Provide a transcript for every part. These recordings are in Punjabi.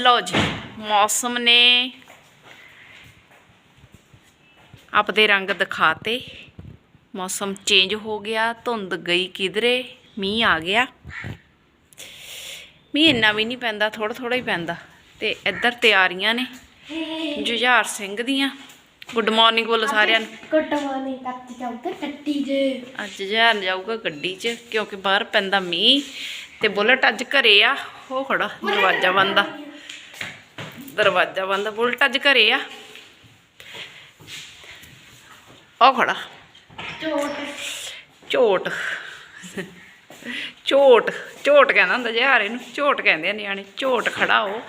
ਲਓ ਜੀ ਮੌਸਮ ਨੇ ਆਪਦੇ ਰੰਗ ਦਿਖਾਤੇ। ਮੌਸਮ ਚੇਂਜ ਹੋ ਗਿਆ ਧੁੰਦ ਗਈ ਕਿਧਰੇ ਮੀਂਹ ਆ ਗਿਆ। ਮੀਂਹ ਇੰਨਾ ਵੀ ਨਹੀਂ ਪੈਂਦਾ ਥੋੜਾ ਥੋੜਾ ਹੀ ਪੈਂਦਾ। ਤੇ ਇੱਧਰ ਤਿਆਰੀਆਂ ਨੇ ਜੁਝਾਰ ਸਿੰਘ ਦੀਆਂ। ਗੁੱਡ ਮਾਰਨਿੰਗ ਬੋਲੋ ਸਾਰਿਆਂ ਨੂੰ। ਗੁੱਡ ਮਾਰਨਿੰਗ ਕੱਟ ਜਾਊਗਾ ਟੱਟੀ ਜੇ ਅੱਜ ਜੁਝਾਰ ਜਾਊਗਾ ਗੱਡੀ 'ਚ ਕਿਉਂਕਿ ਬਾਹਰ ਪੈਂਦਾ ਮੀਂਹ। ਤੇ ਬੁਲਟ ਅੱਜ ਘਰੇ ਆ ਉਹ ਖੜਾ ਦਰਵਾਜ਼ਾ ਬੰਦਾ ਦਰਵਾਜ਼ਾ ਬੰਦਾ ਬੁਲਟ ਅੱਜ ਘਰੇ ਆ। ਉਹ ਖੜਾ। ਚੋਟ ਝੋਟ। ਝੋਟ ਝੋਟ ਕਹਿੰਦਾ ਹੁੰਦਾ ਜਹਾਰ ਇਹਨੂੰ ਝੋਟ ਕਹਿੰਦੇ ਆ ਨਿਆਣੇ ਝੋਟ ਖੜਾ ਉਹ।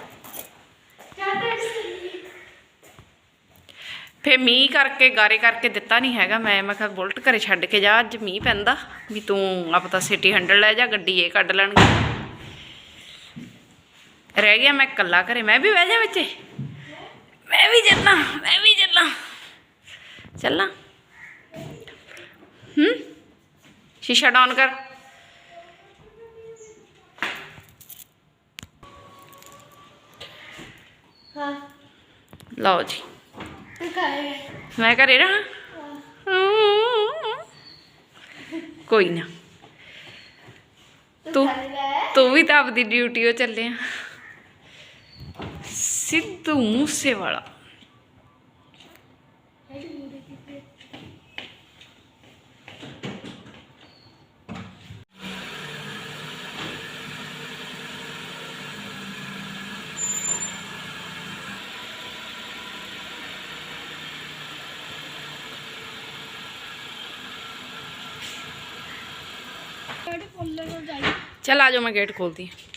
ਫੇ ਮੀਂਹ ਕਰਕੇ ਗਾਰੇ ਕਰਕੇ ਦਿੱਤਾ ਨਹੀਂ ਹੈਗਾ। ਮੈਂ ਮੈਂ ਕਿਹਾ ਬੁਲਟ ਘਰੇ ਛੱਡ ਕੇ ਜਾ ਅੱਜ ਮੀਂਹ ਪੈਂਦਾ। ਵੀ ਤੂੰ ਆਪਦਾ ਸਿਟੀ ਹੰਡਲ ਲੈ ਜਾ ਗੱਡੀ ਇਹ ਕੱਢ ਲੈਣਗੇ। ਰਹਿ ਗਿਆ ਮੈਂ ਇਕੱਲਾ ਘਰੇ ਮੈਂ ਵੀ ਬਹਿ ਜਾ ਵਿੱਚੇ ਮੈਂ ਵੀ ਚੱਲਾਂ ਮੈਂ ਵੀ ਚੱਲਾਂ ਚੱਲਾਂ ਹੂੰ ਸ਼ੀਸ਼ਾ ਡਾਊਨ ਕਰ ਹਾਂ ਲਓ ਜੀ ਤੂੰ ਖਾਏ ਮੈਂ ਘਰੇ ਰਹਾਂ ਕੋਈ ਨਾ ਤੂੰ ਖਾ ਲੈ ਤੂੰ ਵੀ ਤਾਂ सिद्ध मूसे वाला। चल आ जाओ मैं गेट खोलती हूँ।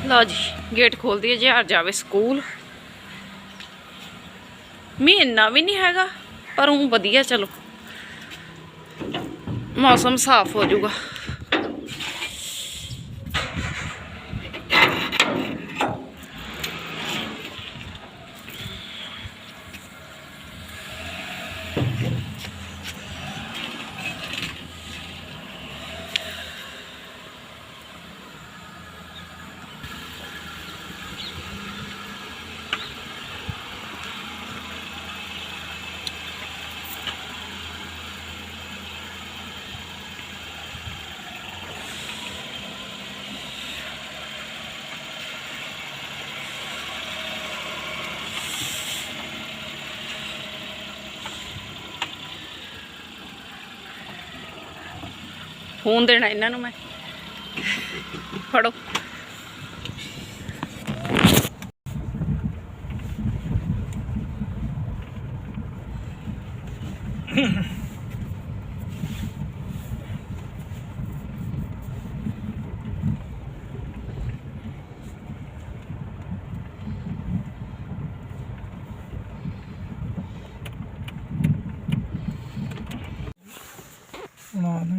ਜਾਈ ਚਲ ਆ ਜਾਓ ਮੈਂ ਗੇਟ ਖੋਲਦੀ ਹਾਂ ਲਓ ਜੀ ਗੇਟ ਖੋਲਦੀ ਹੈ ਜਹਾਰ ਜਾਵੇ ਸਕੂਲ ਮੀਂਹ ਇੰਨਾ ਵੀ ਨਹੀਂ ਹੈਗਾ ਪਰ ਉਹ ਵਧੀਆ ਚਲੋ ਮੌਸਮ ਸਾਫ਼ ਹੋ ਜਾਊਗਾ ਫੋਨ ਦੇਣਾ ਇਹਨਾਂ ਨੂੰ ਮੈਂ ਫੜੋ ਬਣਾ ਲੈਂਦੇ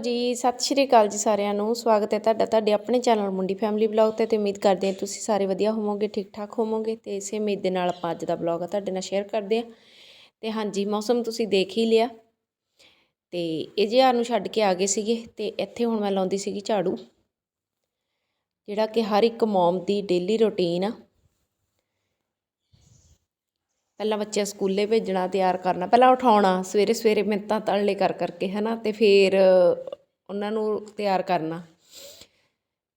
ਜੀ, ਸਤਿ ਸ਼੍ਰੀ ਅਕਾਲ ਜੀ ਸਾਰਿਆਂ ਨੂੰ। ਸਵਾਗਤ ਹੈ ਤੁਹਾਡਾ, ਤੁਹਾਡੇ ਆਪਣੇ ਚੈਨਲ ਮੁੰਡੀ ਫੈਮਿਲੀ ਬਲੌਗ ਤੇ ਤੇ ਉਮੀਦ ਕਰਦੇ ਹਾਂ ਤੁਸੀਂ ਸਾਰੇ ਵਧੀਆ ਹੋਵੋਗੇ, ਠੀਕ ਠਾਕ ਹੋਵੋਗੇ ਤੇ ਇਸੇ ਉਮੀਦ ਦੇ ਨਾਲ ਆਪਾਂ ਅੱਜ ਦਾ ਬਲੌਗ ਆ ਤੁਹਾਡੇ ਨਾਲ ਸ਼ੇਅਰ ਕਰਦੇ ਹਾਂ। ਤੇ ਹਾਂਜੀ, ਮੌਸਮ ਤੁਸੀਂ ਦੇਖ ਹੀ ਲਿਆ। ਤੇ ਇਹ ਜਿਹਾ ਨੂੰ ਛੱਡ ਕੇ ਆ ਗਏ ਸੀਗੇ ਤੇ ਇੱਥੇ ਹੁਣ ਮੈਂ ਲਾਉਂਦੀ ਸੀਗੀ ਝਾੜੂ, ਜਿਹੜਾ ਕਿ ਹਰ ਇੱਕ ਮੌਮ ਦੀ ਡੇਲੀ ਰੁਟੀਨ ਆ। ਪਹਿਲਾਂ ਬੱਚਿਆਂ ਸਕੂਲੇ ਭੇਜਣਾ, ਤਿਆਰ ਕਰਨਾ, ਪਹਿਲਾਂ ਉਠਾਉਣਾ, ਸਵੇਰੇ ਸਵੇਰੇ ਮਿੰਤਾਂ ਤੜਲੇ ਕਰ ਕਰਕੇ ਹੈ ਨਾ ਅਤੇ ਫਿਰ ਉਹਨਾਂ ਨੂੰ ਤਿਆਰ ਕਰਨਾ।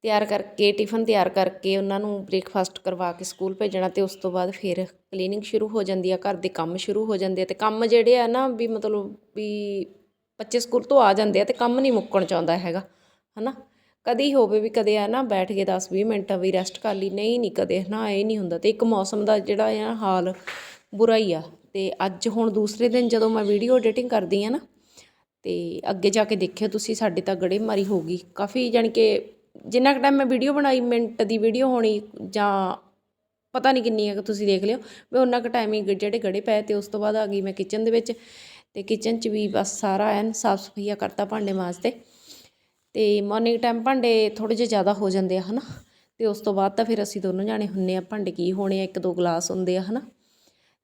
ਤਿਆਰ ਕਰਕੇ, ਟਿਫਨ ਤਿਆਰ ਕਰਕੇ ਉਹਨਾਂ ਨੂੰ ਬ੍ਰੇਕਫਾਸਟ ਕਰਵਾ ਕੇ ਸਕੂਲ ਭੇਜਣਾ ਤੇ ਉਸ ਤੋਂ ਬਾਅਦ ਫਿਰ ਕਲੀਨਿੰਗ ਸ਼ੁਰੂ ਹੋ ਜਾਂਦੀ ਆ, ਘਰ ਦੇ ਕੰਮ ਸ਼ੁਰੂ ਹੋ ਜਾਂਦੇ ਆ ਤੇ ਕੰਮ ਜਿਹੜੇ ਆ ਨਾ ਵੀ ਮਤਲਬ ਵੀ ਬੱਚੇ ਸਕੂਲ ਤੋਂ ਆ ਜਾਂਦੇ ਆ ਤੇ ਕੰਮ ਨਹੀਂ ਮੁੱਕਣ ਚਾਹੁੰਦਾ ਹੈਗਾ, ਹਨਾ। ਕਦੀ ਹੋਵੇ ਵੀ ਕਦੇ ਆ ਨਾ ਬੈਠ ਕੇ 10 20 ਮਿੰਟ ਵੀ ਰੈਸਟ ਕਰ ਲਈ, ਨਹੀਂ ਨਹੀਂ ਕਦੇ, ਨਾ ਇਹ ਨਹੀਂ ਹੁੰਦਾ ਤੇ ਇੱਕ ਮੌਸਮ ਦਾ ਜਿਹੜਾ ਆ ਹਾਲ ਬੁਰਾ ਹੀ ਆ। ਤੇ ਅੱਜ ਹੁਣ ਦੂਸਰੇ ਦਿਨ ਜਦੋਂ ਮੈਂ ਵੀਡੀਓ ਐਡੀਟਿੰਗ ਕਰਦੀ ਆ ਨਾ, ਤੇ ਅੱਗੇ ਜਾ ਕੇ ਦੇਖਿਓ ਤੁਸੀਂ, ਸਾਡੇ ਤਾਂ ਗੜੇ ਮਾਰੀ ਹੋ ਗਈ ਕਾਫੀ ਜਾਣੀ ਕਿ ਜਿੰਨਾ ਕੁ ਟਾਈਮ ਮੈਂ ਵੀਡੀਓ ਬਣਾਈ, ਮਿੰਟ ਦੀ ਵੀਡੀਓ ਹੋਣੀ, ਜਾਂ ਪਤਾ ਨਹੀਂ ਕਿੰਨੀ ਹੈ ਕਿ ਤੁਸੀਂ ਦੇਖ ਲਿਓ। ਵੀ ਉਹਨਾਂ ਕੁ ਟਾਈਮ ਟਾਈਮਿੰਗ ਜਿਹੜੇ ਗੜੇ ਪਏ ਤੇ ਉਸ ਤੋਂ ਬਾਅਦ ਆ ਗਈ ਮੈਂ ਕਿਚਨ ਦੇ ਵਿੱਚ। ਤੇ ਕਿਚਨ 'ਚ ਵੀ ਬਸ ਸਾਰਾ ਐਨ ਸਾਫ਼ ਸਫਾਈਆ ਕਰਤਾ ਭਾਂਡੇ ਮਾਂਜਤੇ ਤੇ ਮਾਰਨਿੰਗ ਟਾਈਮ ਭਾਂਡੇ ਥੋੜੇ ਜਿਹੇ ਜ਼ਿਆਦਾ ਹੋ ਜਾਂਦੇ ਆ, ਹਨਾ। ਤੇ ਉਸ ਤੋਂ ਬਾਅਦ ਤਾਂ ਫਿਰ ਅਸੀਂ ਦੋਨੋਂ ਜਾਣੇ ਹੁੰਨੇ ਆ, ਭਾਂਡੇ ਕੀ ਹੋਣੇ ਆ, ਇੱਕ ਦੋ ਗਲਾਸ ਹੁੰਦੇ ਆ, ਹਨਾ।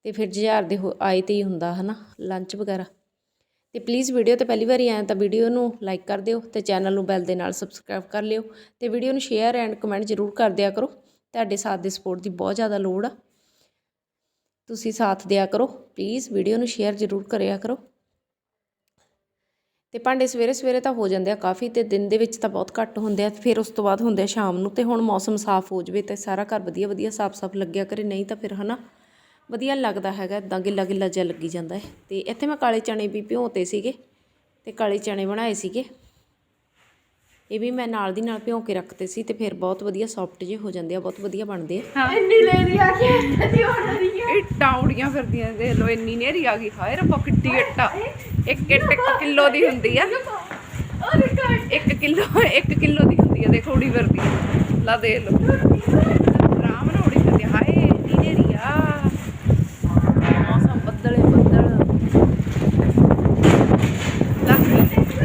ਤੇ ਫਿਰ ਜੁਝਾਰ ਦੇ ਹੋ- ਆਏ ਤੇ ਹੀ ਹੁੰਦਾ, ਹਨਾ ਲੰਚ ਵਗੈਰਾ। ਤੇ ਪਲੀਜ਼ ਵੀਡੀਓ ਤੇ ਪਹਿਲੀ ਵਾਰੀ ਆਏ ਤਾਂ ਵੀਡੀਓ ਨੂੰ ਲਾਈਕ ਕਰ ਦਿਓ ਤੇ ਚੈਨਲ ਨੂੰ ਬੈਲ ਦੇ ਨਾਲ ਸਬਸਕ੍ਰਾਈਬ ਕਰ ਲਿਓ ਤੇ ਵੀਡੀਓ ਨੂੰ ਸ਼ੇਅਰ ਐਂਡ ਕਮੈਂਟ ਜ਼ਰੂਰ ਕਰ ਦਿਆ ਕਰੋ। ਤੁਹਾਡੇ ਸਾਥ ਦੇ ਸਪੋਰਟ ਦੀ ਬਹੁਤ ਜ਼ਿਆਦਾ ਲੋੜ ਆ। ਤੁਸੀਂ ਸਾਥ ਦਿਆ ਕਰੋ ਪਲੀਜ਼ ਵੀਡੀਓ ਨੂੰ ਸ਼ੇਅਰ ਜ਼ਰੂਰ ਕਰਿਆ ਕਰੋ। ਤੇ ਭਾਂਡੇ ਸਵੇਰੇ ਸਵੇਰੇ ਤਾਂ ਹੋ ਜਾਂਦੇ ਆ ਕਾਫੀ ਤੇ ਦਿਨ ਦੇ ਵਿੱਚ ਤਾਂ ਬਹੁਤ ਘੱਟ ਹੁੰਦੇ ਆ, ਫਿਰ ਉਸ ਤੋਂ ਬਾਅਦ ਹੁੰਦੇ ਆ ਸ਼ਾਮ ਨੂੰ ਤੇ ਹੁਣ ਮੌਸਮ ਸਾਫ਼ ਹੋ ਜਵੇ ਤੇ ਸਾਰਾ ਘਰ ਵਧੀਆ ਵਧੀਆ ਸਾਫ਼-ਸਾਫ਼ ਲੱਗਿਆ ਕਰੇ, ਨਹੀਂ ਤਾਂ ਫਿਰ, ਹਨਾ। ਵਧੀਆ ਲੱਗਦਾ ਹੈਗਾ ਇਦਾਂ ਗਿੱਲਾ ਗਿੱਲਾ ਜਿਹਾ ਲੱਗੀ ਜਾਂਦਾ ਹੈ। ਤੇ ਇੱਥੇ ਮੈਂ ਕਾਲੇ ਚਣੇ ਵੀ ਭਿਉਂਤੇ ਸੀਗੇ ਤੇ ਕਾਲੇ ਚਣੇ ਬਣਾਏ ਸੀਗੇ। ਇਹ ਵੀ ਮੈਂ ਨਾਲ ਦੀ ਨਾਲ ਭਿਉਂ ਕੇ ਰੱਖਤੇ ਸੀ ਤੇ ਫਿਰ ਬਹੁਤ ਵਧੀਆ ਸੌਫਟ ਜਿਹੇ ਹੋ ਜਾਂਦੇ ਆ ਬਹੁਤ ਵਧੀਆ ਬਣਦੇ ਆ। ਇੰਨੀ ਲੈਦੀ ਆ ਕੇ ਇੰਨੀ ਹੋ ਰਹੀ ਹੈ ਇੱਟਾਂ ਉੜੀਆਂ ਫਿਰਦੀਆਂ ਦੇਖ ਲੋ ਇੰਨੀ ਨੇਰੀ ਆ ਗਈ। ਹਾਏ ਰੱਬਾ ਕਿੱਡੀ ਇੱਟਾਂ। ਇੱਕ ਇੱਟ ਇੱਕ ਕਿਲੋ ਦੀ ਹੁੰਦੀ ਆ। 1 ਕਿਲੋ 1 ਕਿਲੋ ਦੀ ਹੁੰਦੀ ਆ ਦੇਖੋ ਉੜੀ ਫਿਰਦੀ ਲਾ ਦੇ ਲੋ ਆਰਾਮ ਨਾਲ ਉੜੀ ਫਿਰਦੀ ਆ। ਹਾਏ ਇੰਨੀ ਨੇਰੀ ਆ ਮੌਸਮ ਬੱਦਲੇ ਬੱਦਲ ਲਾ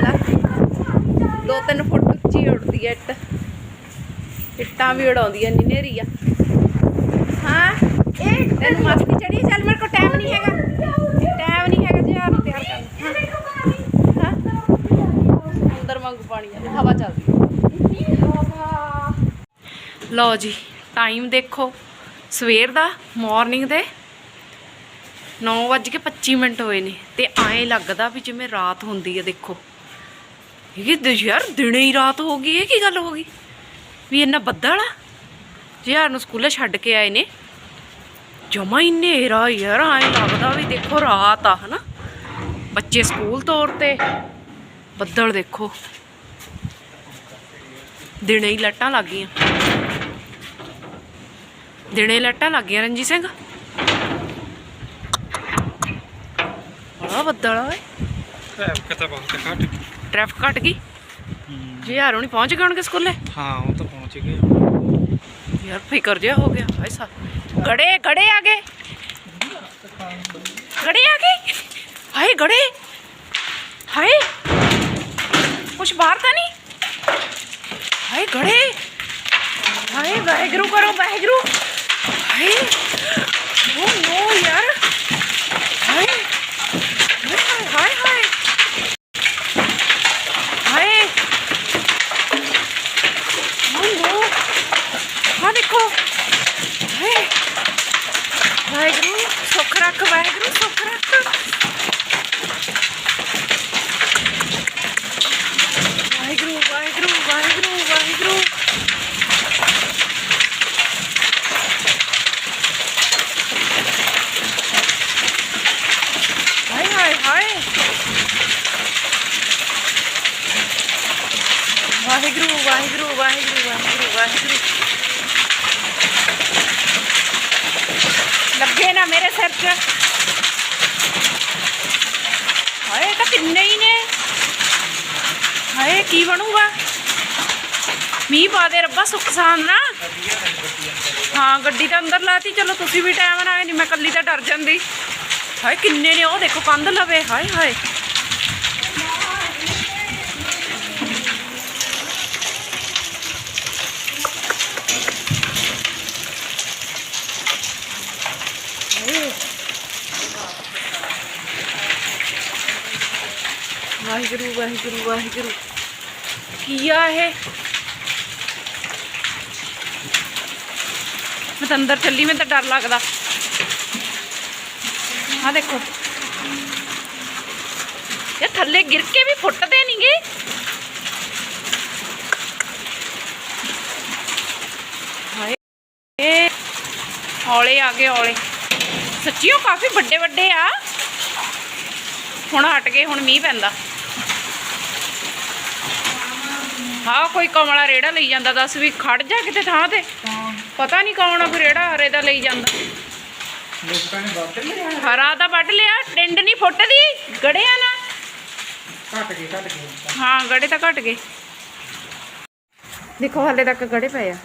ਲਾ ਦੋ ਤਿੰਨ ਫੁੱਟ ਉੱਚੀ ਉੱਡਦੀ ਆ ਇੱਟ ਇੱਟਾਂ ਵੀ ਉਡਾਉਂਦੀਆਂ ਇੰਨੀ ਆ ਹਾਂ ਇੱਕ ਤੈਨੂੰ ਮਸਤੀ ਚੜੀ ਚੱਲ ਮੇਰੇ ਕੋਲ ਟਾਈਮ ਨਹੀਂ ਹੈਗਾ। ਟਾਈਮ ਨਹੀਂ ਹੈਗਾ, ਜੀ ਨੂੰ ਤਿਆਰ ਕਰਨ ਹਾਂ। ਅੰਦਰ ਵਾਂਗੂ ਪਾਣੀ ਆ। ਹਵਾ ਚੱਲਦੀ ਲਓ ਜੀ ਟਾਈਮ ਦੇਖੋ। ਸਵੇਰ ਦਾ ਮਾਰਨਿੰਗ ਦੇ। 9:25 ਮਿੰਟ ਹੋਏ ਨੇ। ਤੇ ਐਂ ਲੱਗਦਾ ਵੀ ਜਿਵੇਂ ਰਾਤ ਹੁੰਦੀ ਹੈ ਦੇਖੋ। ਇਹ ਕਿ ਯਾਰ ਦਿਨੇ ਹੀ ਰਾਤ ਹੋ ਗਈ, ਇਹ ਕੀ ਗੱਲ ਹੋ ਗਈ? ਵੀ ਇੰਨਾ ਬੱਦਲ ਆ ਯਾਰ ਨੂੰ ਸਕੂਲੇ ਛੱਡ ਕੇ ਆਏ ਨੇ, ਜਮਾ ਹੀ ਹਨੇਰਾ ਯਾਰ, ਐਂ ਲੱਗਦਾ ਵੀ ਦੇਖੋ ਰਾਤ ਆ, ਹਨਾ? ਬੱਚੇ ਸਕੂਲ ਤੌਰ ਤੇ, ਬੱਦਲ ਦੇਖੋ। ਦਿਨੇ ਹੀ ਲੱਟਾਂ ਲੱਗ ਗਈਆਂ ਦਿਨੇ ਲੱਟਾਂ ਲੱਗ ਗਈਆਂ ਰਣਜੀਤ ਸਿੰਘ। ਬੜਾ ਬੱਦਲ ਆ ਓਏ। ਕਿਤੇ ਬਹੁਤ ਘੱਟ। ਟ੍ਰੈਫਿਕ ਘਟ ਗਈ ਜੀ ਯਾਰ ਹੁਣੀ ਪਹੁੰਚ ਗਏ ਹੋਣਗੇ ਸਕੂਲੇ ਹਾਂ ਉਹ ਤਾਂ ਪਹੁੰਚ ਗਏ ਯਾਰ ਫਿਕਰ ਜਿਹਾ ਹੋ ਗਿਆ ਹਾਏ ਸਾ ਗੜੇ ਗੜੇ ਆ ਗਏ ਗੜੇ ਆ ਗਏ ਹਾਏ ਗੜੇ ਹਾਏ ਕੁਛ ਬਾਹਰ ਤਾਂ ਨਹੀਂ ਹਾਏ ਗੜੇ ਹਾਏ ਵਾਹਿਗੁਰੂ ਕਰੋ ਵਾਹਿਗੁਰੂ ਹਾਏ ਓ ਨੋ ਯਾਰ ਹਾਏ ਹਾਏ ਹਾਏ ਹਾਏ ਹਾਏ ਓ ਨੋ ਹਾਂ ਦੇਖੋ ਹਾਏ ਵਾਹਿਗੁਰੂ ਸੁੱਖ ਰੱਖ ਵਾਹਿਗੁਰੂ ਸੁੱਖ ਰੱਖ ਵਾਹਿਗੁਰੂ ਵਾਹਿਗੁਰੂ ਵਾਹਿਗੁਰੂ ਵਾਹਿਗੁਰੂ ਹਾਏ ਹਾਏ ਹਾਏ ਵਾਹਿਗੁਰੂ ਵਾਹਿਗੁਰੂ ਵਾਹਿਗੁਰੂ ਵਾਹਿਗੁਰੂ ਵਾਹਿਗੁਰੂ ਲੱਗੇ ਨਾ ਮੇਰੇ ਹਾਏ, ਇਹ ਤਾਂ ਕਿੰਨੇ ਹੀ ਨੇ। ਹਾਏ, ਕੀ ਬਣੂਗਾ? ਮੀਂਹ ਪਾ ਦੇ ਰੱਬਾ, ਸੁੱਖ ਸਾਨ ਨਾ। ਹਾਂ, ਗੱਡੀ ਤਾਂ ਅੰਦਰ ਲਾਤੀ, ਚਲੋ ਤੁਸੀਂ ਵੀ ਟਾਈਮ ਨਾਲ ਆਏ ਨਹੀਂ ਮੈਂ ਕੱਲੀ ਤਾਂ ਡਰ ਜਾਂਦੀ। ਹਾਏ, ਕਿੰਨੇ ਨੇ, ਉਹ ਦੇਖੋ, ਕੰਧ ਲਵੇ। ਹਾਏ ਹਾਏ। ਵਾਹਿਗੁਰੂ ਵਾਹਿਗੁਰੂ ਵਾਹਿਗੁਰੂ। ਕੀ ਆ ਇਹ? ਮੈਂ ਤਾਂ ਅੰਦਰ ਚੱਲੀ, ਮੈਨੂੰ ਤਾਂ ਡਰ ਲੱਗਦਾ। ਆ ਦੇਖੋ। ਇਹ ਥੱਲੇ ਗਿਰ ਕੇ ਵੀ ਫੁੱਟਦੇ ਨਹੀਂਗੇ। ਹਾਏ ਔਲੇ ਆ ਗਏ ਔਲੇ ਸੱਚੀਓ ਕਾਫੀ ਵੱਡੇ ਵੱਡੇ ਆ। ਹੁਣ ਹਟ ਗਏ, ਹੁਣ ਮੀਂਹ ਪੈਂਦਾ। ਹਾਂ ਕੋਈ ਕਮਲਾ ਰੇੜਾ ਲਈ ਜਾਂਦਾ ਦੱਸ ਵੀ ਖੜ ਜਾ ਕਿਤੇ ਥਾਂ ਤੇ। ਪਤਾ ਨਹੀਂ ਕੌਣ ਆ ਕੋਈ ਰੇੜਾ ਹਰੇ ਦਾ ਲਈ ਜਾਂਦਾ। ਲੋਕਾਂ ਨੇ ਵੱਧ ਲਿਆ ਹਰਾ ਤਾਂ ਵੱਢ ਲਿਆ ਟਿੰਡ ਨਹੀਂ ਫੁੱਟਦੀ ਗੜਿਆ ਨਾ ਘੱਟ ਗਏ ਘੱਟ ਗਏ ਹਾਂ ਗੜੇ ਤਾਂ ਘਟ ਗਏ। ਦੇਖੋ ਹਾਲੇ ਤੱਕ ਗੜੇ ਪਏ ਆ।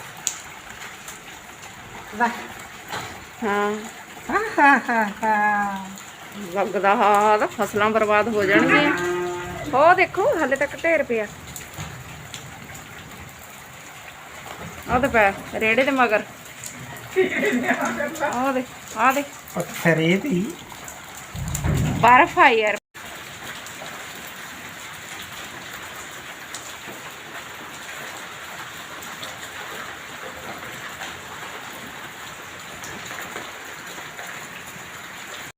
ਵਾਹ। ਹਾਂ। ਹਾ ਹਾ ਹਾ ਲੱਗਦਾ ਹਾਂ ਫਸਲਾਂ ਬਰਬਾਦ ਹੋ ਜਾਣਗੀਆਂ। ਉਹ ਦੇਖੋ ਹਲੇ ਤੱਕ ਢੇਰ ਪਿਆ। ਆਹ ਤੇ ਪੈ ਰੇੜੇ ਦੇ ਮਗਰ। ਆਹ ਦੇ ਆਹ ਦੇ। ਪੱਥਰੇ ਦੀ ਬਰਫ ਆ ਯਾਰ